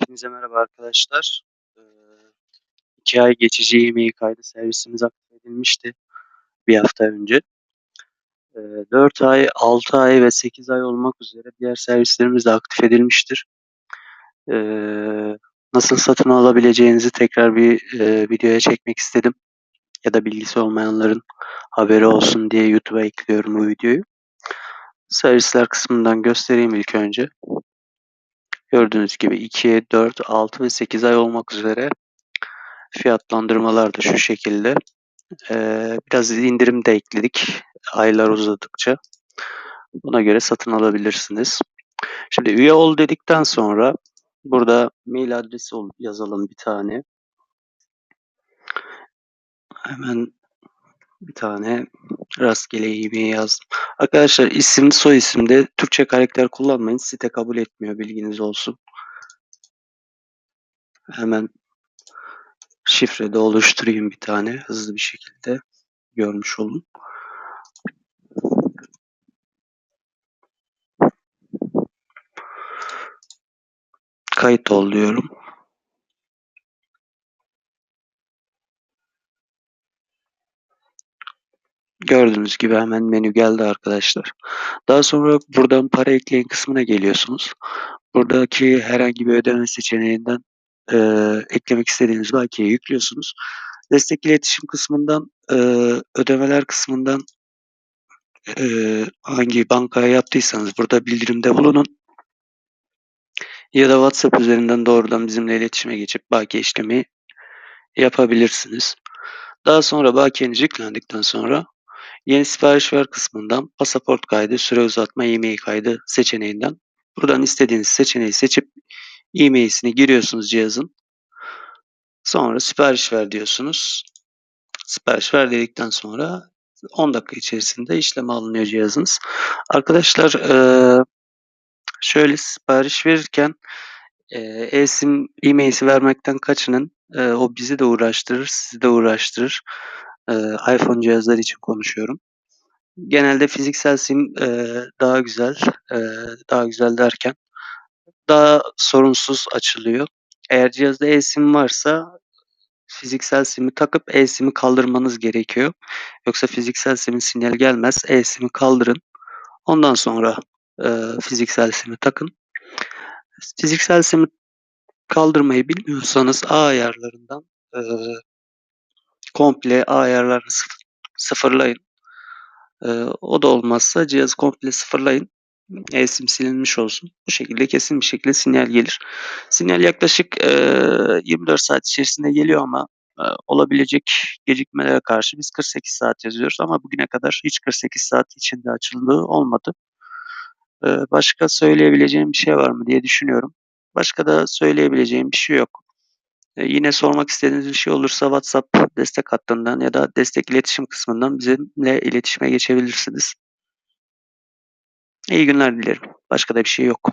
Hepinize merhaba arkadaşlar. Ee, 2 ay geçici e-mail kaydı servisimiz aktif edilmişti bir hafta önce. Ee, 4 ay, 6 ay ve 8 ay olmak üzere diğer servislerimiz de aktif edilmiştir. Ee, nasıl satın alabileceğinizi tekrar bir e, videoya çekmek istedim. Ya da bilgisi olmayanların haberi olsun diye YouTube'a ekliyorum bu videoyu. Servisler kısmından göstereyim ilk önce. Gördüğünüz gibi 2, 4, 6 ve 8 ay olmak üzere fiyatlandırmalar da şu şekilde. Ee, biraz indirim de ekledik aylar uzadıkça. Buna göre satın alabilirsiniz. Şimdi üye ol dedikten sonra burada mail adresi yazalım bir tane. Hemen bir tane rastgele e-mail yazdım. Arkadaşlar isim soy isimde Türkçe karakter kullanmayın. Site kabul etmiyor bilginiz olsun. Hemen şifre de oluşturayım bir tane hızlı bir şekilde görmüş olun. Kayıt ol diyorum. Gördüğünüz gibi hemen menü geldi arkadaşlar. Daha sonra buradan para ekleyin kısmına geliyorsunuz. Buradaki herhangi bir ödeme seçeneğinden e, eklemek istediğiniz bakiye yüklüyorsunuz. Destek iletişim kısmından e, ödemeler kısmından e, hangi bankaya yaptıysanız burada bildirimde bulunun. Ya da WhatsApp üzerinden doğrudan bizimle iletişime geçip bakiye işlemi yapabilirsiniz. Daha sonra bakiyeniz yüklendikten sonra Yeni sipariş ver kısmından pasaport kaydı, süre uzatma, e-mail kaydı seçeneğinden buradan istediğiniz seçeneği seçip e-mail'sini giriyorsunuz cihazın. Sonra sipariş ver diyorsunuz. Sipariş ver dedikten sonra 10 dakika içerisinde işleme alınıyor cihazınız. Arkadaşlar şöyle sipariş verirken e-sim e-mail'i vermekten kaçının. O bizi de uğraştırır, sizi de uğraştırır. iPhone cihazlar için konuşuyorum. Genelde fiziksel sim daha güzel, daha güzel derken daha sorunsuz açılıyor. Eğer cihazda eSIM varsa fiziksel sim'i takıp eSIM'i kaldırmanız gerekiyor. Yoksa fiziksel simin sinyali gelmez. eSIM'i kaldırın. Ondan sonra fiziksel sim'i takın. Fiziksel sim'i kaldırmayı bilmiyorsanız A ayarlarından komple ayarlarını sıfırlayın. o da olmazsa cihazı komple sıfırlayın. eSIM silinmiş olsun. Bu şekilde kesin bir şekilde sinyal gelir. Sinyal yaklaşık e, 24 saat içerisinde geliyor ama e, olabilecek gecikmelere karşı biz 48 saat yazıyoruz ama bugüne kadar hiç 48 saat içinde açıldığı olmadı. E, başka söyleyebileceğim bir şey var mı diye düşünüyorum. Başka da söyleyebileceğim bir şey yok. E, yine sormak istediğiniz bir şey olursa WhatsApp destek hattından ya da destek iletişim kısmından bizimle iletişime geçebilirsiniz. İyi günler dilerim. Başka da bir şey yok.